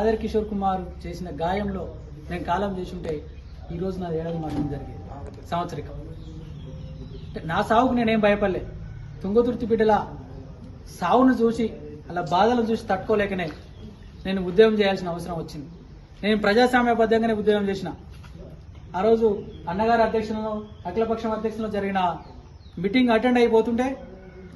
Other Kishore Kumar చేసిన గాయంలో నేను కాలం చేసి ఉంటే ఈ రోజు నా ఏడాది మరణం జరిగేది. సంవత్సరికం. నా సావుకు నేనేం భయపడలే. తుంగతుర్తి బిడ్డల సావును చూసి అలా బాధలను చూసి తట్టుకోలేకనే నేను ఉద్యోగం చేయాల్సిన అవసరం వచ్చింది. నేను ప్రజాస్వామ్యబద్ధంగానే ఉద్యోగం చేసిన. ఆ రోజు అన్నగారి అధ్యక్షంలో అఖిలపక్షం అధ్యక్షంలో జరిగిన మీటింగ్ అటెండ్ అయిపోతుంటే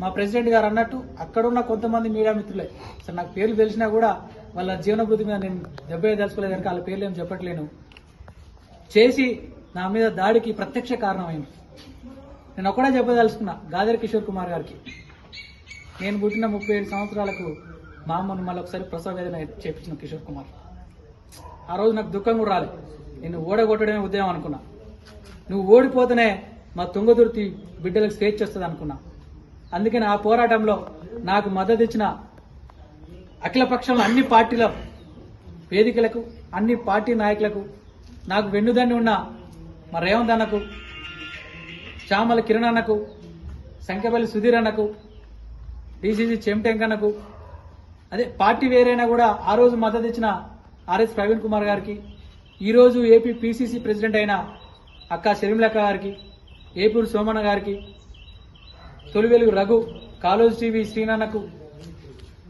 మా ప్రెసిడెంట్ గారు అన్నట్టు అక్కడున్న కొంతమంది మీడియా మిత్రులే. సార్ నాకు పేర్లు తెలిసినా కూడా వాళ్ళ జీవనభృతి మీద నేను దెబ్బే దలుచుకోలేదు కనుక వాళ్ళ పేర్లు ఏం చెప్పట్లేను. చేసి నా మీద దాడికి ప్రత్యక్ష కారణమైంది. నేను ఒక్కడే చెప్పదలుచుకున్నా గాదర్ కిషోర్ కుమార్ గారికి. నేను పుట్టిన ముప్పై ఏడు సంవత్సరాలకు మా అమ్మను మళ్ళీ ఒకసారి ప్రసవ వేదన చేపించిన కిషోర్ కుమార్. ఆ రోజు నాకు దుఃఖం కూడా రాలేదు నేను ఓడగొట్టడమే ఉద్యమం అనుకున్నా. నువ్వు ఓడిపోతేనే మా తుంగదుర్తి బిడ్డలకు స్వేచ్ఛ వస్తుంది అనుకున్నా అందుకని ఆ పోరాటంలో నాకు మద్దతు ఇచ్చిన అఖిలపక్షంలో అన్ని పార్టీల వేదికలకు అన్ని పార్టీ నాయకులకు నాకు వెన్నుదండి ఉన్న మా రేవంత్ అన్నకు చామల కిరణ్ అన్నకు సంఖ్యపల్లి సుధీర్ అన్నకు డీసీసీ చెమటెంకన్నకు అదే పార్టీ వేరైనా కూడా ఆ రోజు మద్దతు ఇచ్చిన ఆర్ఎస్ ప్రవీణ్ కుమార్ గారికి ఈరోజు ఏపీ పీసీసీ ప్రెసిడెంట్ అయిన అక్క షర్మిలక్క గారికి ఏపూరు సోమన్న గారికి తొలివెలుగు రఘు కాలోజ్ టీవీ శ్రీనన్నకు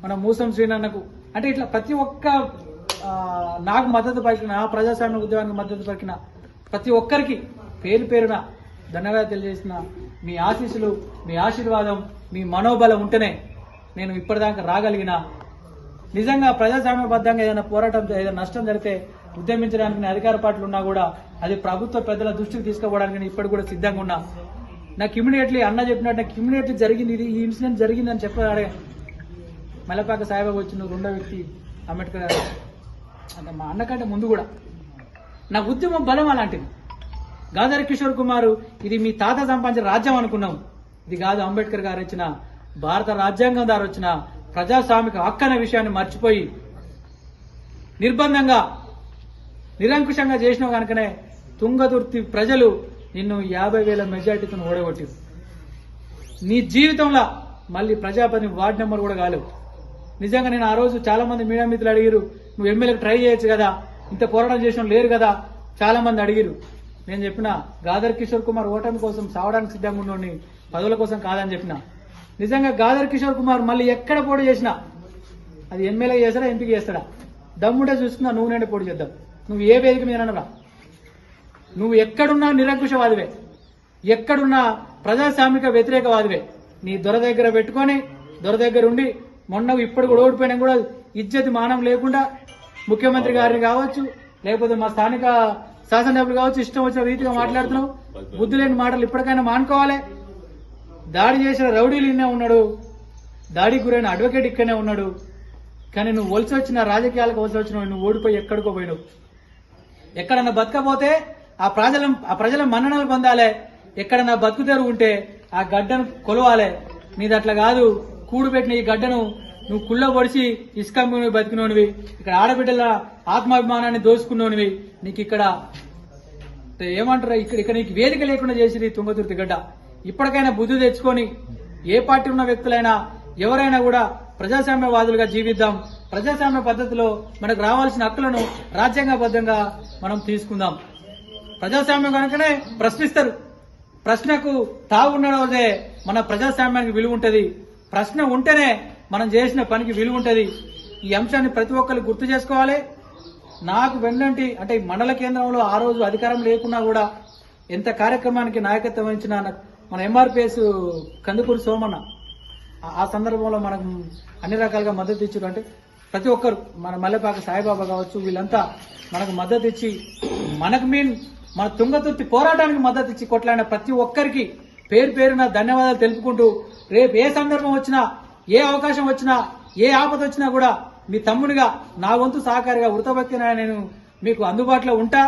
మన మూసం శ్రీనన్నకు. అంటే ఇట్లా ప్రతి ఒక్క నాకు మద్దతు పలికిన నా ప్రజాస్వామ్య ఉద్యమానికి మద్దతు పలికిన ప్రతి ఒక్కరికి పేరు పేరున ధన్యవాదాలు తెలియజేసిన మీ ఆశీస్సులు మీ ఆశీర్వాదం మీ మనోబలం ఉంటేనే నేను ఇప్పటిదాకా రాగలిగిన. నిజంగా ప్రజాస్వామ్యబద్ధంగా ఏదైనా పోరాటం ఏదైనా నష్టం జరిగితే ఉద్యమించడానికి నేను అధికార పార్టీలు ఉన్నా కూడా అది ప్రభుత్వ పెద్దల దృష్టికి తీసుకోవడానికి ఇప్పటికి కూడా సిద్ధంగా ఉన్నా. నాకు ఇమీడియట్లీ అన్న చెప్పినట్టు నాకు ఇమీడియట్లీ జరిగింది ఇది ఈ ఇన్సిడెంట్ జరిగిందని చెప్పాడే మల్లపాక సాయిబాబు వచ్చిన రెండో వ్యక్తి అంబేద్కర్ గారు. అంటే మా అన్నకంటే ముందు కూడా. నా ఉద్యమం బలం అలాంటిది. గాదర్ కిషోర్ కుమార్ ఇది మీ తాత సంపాదించిన రాజ్యం అనుకున్నాం. ఇది కాదు అంబేద్కర్ గారు ఇచ్చిన భారత రాజ్యాంగం ద్వారా వచ్చిన ప్రజాస్వామిక హక్కు అనే విషయాన్ని మర్చిపోయి నిర్బంధంగా నిరంకుశంగా చేసినావు కనుకనే తుంగతుర్తి ప్రజలు నిన్ను యాభై వేల మెజార్టీతో ఓడగొట్టింది. నీ జీవితంలో మళ్ళీ ప్రజాపతి వార్డు నెంబర్ కూడా కాలేవు. నిజంగా నేను ఆ రోజు చాలా మంది మీడియా మిత్రులు అడిగిరు నువ్వు ఎమ్మెల్యేకి ట్రై చేయొచ్చు కదా? ఇంత పోరాటం చేసిన లేరు కదా? చాలా మంది అడిగిరు. నేను చెప్పిన గాదర్ కిషోర్ కుమార్ ఓటమి కోసం సావడానికి సిద్ధంగా ఉన్నోడిని పదవుల కోసం కాదని చెప్పిన. నిజంగా గాదర్ కిషోర్ కుమార్ మళ్ళీ ఎక్కడ పోటీ చేసినా అది ఎమ్మెల్యే చేస్తాడా ఎంపీకి చేస్తాడా? దమ్ముంటే చూసుకున్నా నువ్వు నేను పోటీ చేద్దాం. నువ్వు ఏ వేదిక మీద అనరా నువ్వు ఎక్కడున్నా నిరంకుశవాదివే. ఎక్కడున్నా ప్రజాస్వామిక వ్యతిరేకవాదివే. నీ దొర దగ్గర పెట్టుకొని దొర దగ్గర ఉండి మొన్న ఇప్పుడు కూడా ఓడిపోయినా కూడా ఇజ్జతి మానం లేకుండా ముఖ్యమంత్రి గారిని కావచ్చు లేకపోతే మా స్థానిక శాసనసభ్యులు కావచ్చు ఇష్టం వచ్చిన రీతిగా మాట్లాడుతున్నావు. బుద్ధి లేని మాటలు ఇప్పటికైనా మానుకోవాలి. దాడి చేసిన రౌడీలు ఇన్నే ఉన్నాడు. దాడికి గురైన అడ్వకేట్ ఇక్కడనే ఉన్నాడు. కానీ నువ్వు వలస వచ్చిన రాజకీయాలకు వలస వచ్చిన నువ్వు ఓడిపోయి ఎక్కడికో పోయినావు. ఎక్కడన్నా బతకపోతే ఆ ప్రజల ఆ ప్రజల మన్ననలు పొందాలి. ఎక్కడన్నా బతుకుతెరు ఉంటే ఆ గడ్డను కొలవాలి. నీది అట్లా కాదు. కూడు పెట్టిన ఈ గడ్డను నువ్వు కుళ్ళ పొడిచి ఇసుక బతికినోనివి. ఇక్కడ ఆడబిడ్డల ఆత్మాభిమానాన్ని దోచుకున్నోనివి. నీకు ఇక్కడ ఏమంటారు? ఇక్కడ ఇక్కడ నీకు వేదిక లేకుండా చేసింది తుంగతుర్తి గడ్డ. ఇప్పటికైనా బుద్ధి తెచ్చుకొని ఏ పార్టీ ఉన్న వ్యక్తులైనా ఎవరైనా కూడా ప్రజాస్వామ్యవాదులుగా జీవిద్దాం. ప్రజాస్వామ్య పద్ధతిలో మనకు రావాల్సిన హక్కులను రాజ్యాంగబద్ధంగా మనం తీసుకుందాం. ప్రజాస్వామ్యం కనుకనే ప్రశ్నిస్తారు. ప్రశ్నకు తాగున్న మన ప్రజాస్వామ్యానికి విలువ ఉంటుంది. ప్రశ్న ఉంటేనే మనం చేసిన పనికి విలువ ఉంటుంది. ఈ అంశాన్ని ప్రతి ఒక్కరు గుర్తు చేసుకోవాలి. నాకు వెన్నంటి అంటే మండల కేంద్రంలో ఆ రోజు అధికారం లేకున్నా కూడా ఎంత కార్యక్రమానికి నాయకత్వం వహించిన మన ఎంఆర్పిఎస్ కందుకూరు సోమన్న ఆ- ఆ సందర్భంలో మనకు అన్ని రకాలుగా మద్దతు ఇచ్చారు. అంటే ప్రతి ఒక్కరు మన మల్లెపాక సాయిబాబా కావచ్చు వీళ్ళంతా మనకు మద్దతు ఇచ్చి మనకు మీన్ మన తుంగతుర్తి పోరాటానికి మద్దతు ఇచ్చి కొట్లాడిన ప్రతి ఒక్కరికి పేరు పేరున ధన్యవాదాలు తెలుపుకుంటూ రేపు ఏ సందర్భం వచ్చినా ఏ అవకాశం వచ్చినా ఏ ఆపద వచ్చినా కూడా మీ తమ్ముడిగా నా వంతు సహకారిగా వృతభక్తిన నేను మీకు అందుబాటులో ఉంటా.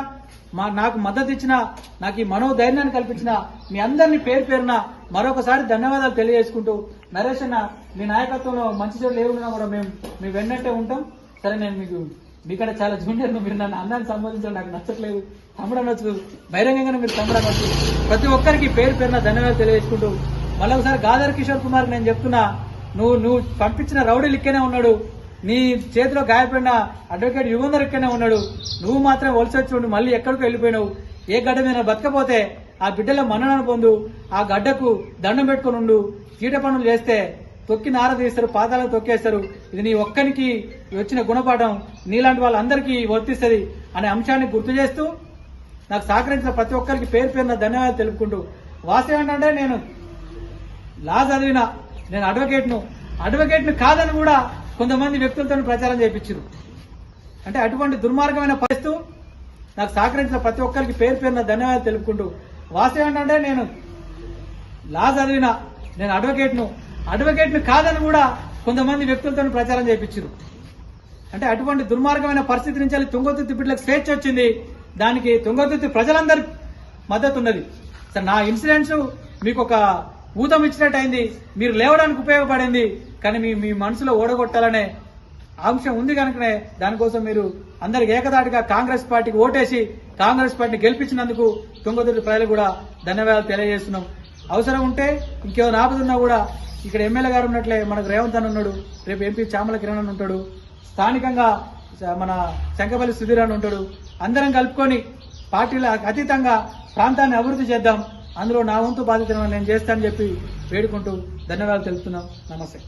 మా నాకు మద్దతు ఇచ్చిన నాకు ఈ మనోధైర్యాన్ని కల్పించిన మీ అందరినీ పేరు పేరున మరొకసారి ధన్యవాదాలు తెలియజేసుకుంటూ నరేష్ అన్న మీ నాయకత్వంలో మంచి చెడు ఏమున్నా కూడా మేము మీ వెన్నట్టే ఉంటాం. సరే నేను మీకు మీకడ చాలా జూనియర్ మీరు నన్ను అన్నాన్ని సంబంధించడం నాకు నచ్చట్లేదు. తమ్ముడు అనొచ్చు బహిరంగంగానే మీరు తమ్ముడు అనొచ్చు ప్రతి ఒక్కరికి పేరు పేరున ధన్యవాదాలు తెలియజేసుకుంటూ మళ్ళీ ఒకసారి గాదర్ కిషోర్ కుమార్ నేను చెప్తున్నా నువ్వు నువ్వు పంపించిన రౌడీ లిక్కనే ఉన్నాడు. నీ చేతిలో గాయపడిన అడ్వకేట్ యుగంధర్ ఇక్కడనే ఉన్నాడు. నువ్వు మాత్రం వలస వచ్చి ఉండి మళ్ళీ ఎక్కడికి వెళ్ళిపోయినావు. ఏ గడ్డ మీద బతకపోతే ఆ బిడ్డలో మన్ననను పొందు ఆ గడ్డకు దండం పెట్టుకుని ఉండు. కీట పనులు చేస్తే తొక్కి నార తీస్తారు పాదాలకు తొక్కేస్తారు. ఇది నీ ఒక్కనికి వచ్చిన గుణపాఠం. నీలాంటి వాళ్ళందరికీ వర్తిస్తుంది అనే అంశాన్ని గుర్తు చేస్తూ నాకు సహకరించిన ప్రతి ఒక్కరికి పేరు పేరున ధన్యవాదాలు తెలుపుకుంటూ. వాస్తవం ఏంటంటే నేను లా చదివిన నేను అడ్వకేట్ను అడ్వకేట్ను కాదని కూడా కొంతమంది వ్యక్తులతో ప్రచారం చేయించారు అంటే అటువంటి దుర్మార్గమైన పరిస్థితు నాకు సహకరించిన ప్రతి ఒక్కరికి పేరు పేరున ధన్యవాదాలు తెలుపుకుంటూ. వాస్తవం ఏంటంటే నేను లా చదివిన నేను అడ్వకేట్ను అడ్వకేట్ను కాదని కూడా కొంతమంది వ్యక్తులతో ప్రచారం చేయించారు అంటే అటువంటి దుర్మార్గమైన పరిస్థితి నుంచి వెళ్ళి తుంగతుర్తి బిడ్డలకు స్వేచ్ఛ వచ్చింది దానికి తుంగతుర్తి ప్రజలందరి మద్దతు ఉన్నది. సార్ నా ఇన్సిడెంట్స్ మీకు ఒక ఊతం ఇచ్చినట్టు అయింది మీరు లేవడానికి ఉపయోగపడింది కానీ మీ మీ మనసులో ఓడగొట్టాలనే అంశం ఉంది కనుకనే దానికోసం మీరు అందరికి ఏకదాటిగా కాంగ్రెస్ పార్టీకి ఓటేసి కాంగ్రెస్ పార్టీని గెలిపించినందుకు తుంగతుర్తి ప్రజలు కూడా ధన్యవాదాలు తెలియజేస్తున్నాం. అవసరం ఉంటే ఇంకేమైనా ఆపదున్నా కూడా ఇక్కడ ఎమ్మెల్యే గారు ఉన్నట్లే మనకు రేవంత్ అని ఉన్నాడు రేపు ఎంపీ చామల కిరణ్ అని ఉంటాడు స్థానికంగా మన శంకపల్లి సుధీర్ అని ఉంటాడు. అందరం కలుపుకొని పార్టీల అతీతంగా ప్రాంతాన్ని అభివృద్ధి చేద్దాం. అందులో నా వంతు బాధ్యతను నేను చేస్తానని చెప్పి వేడుకుంటూ ధన్యవాదాలు తెలుపుతున్నాం. నమస్తే.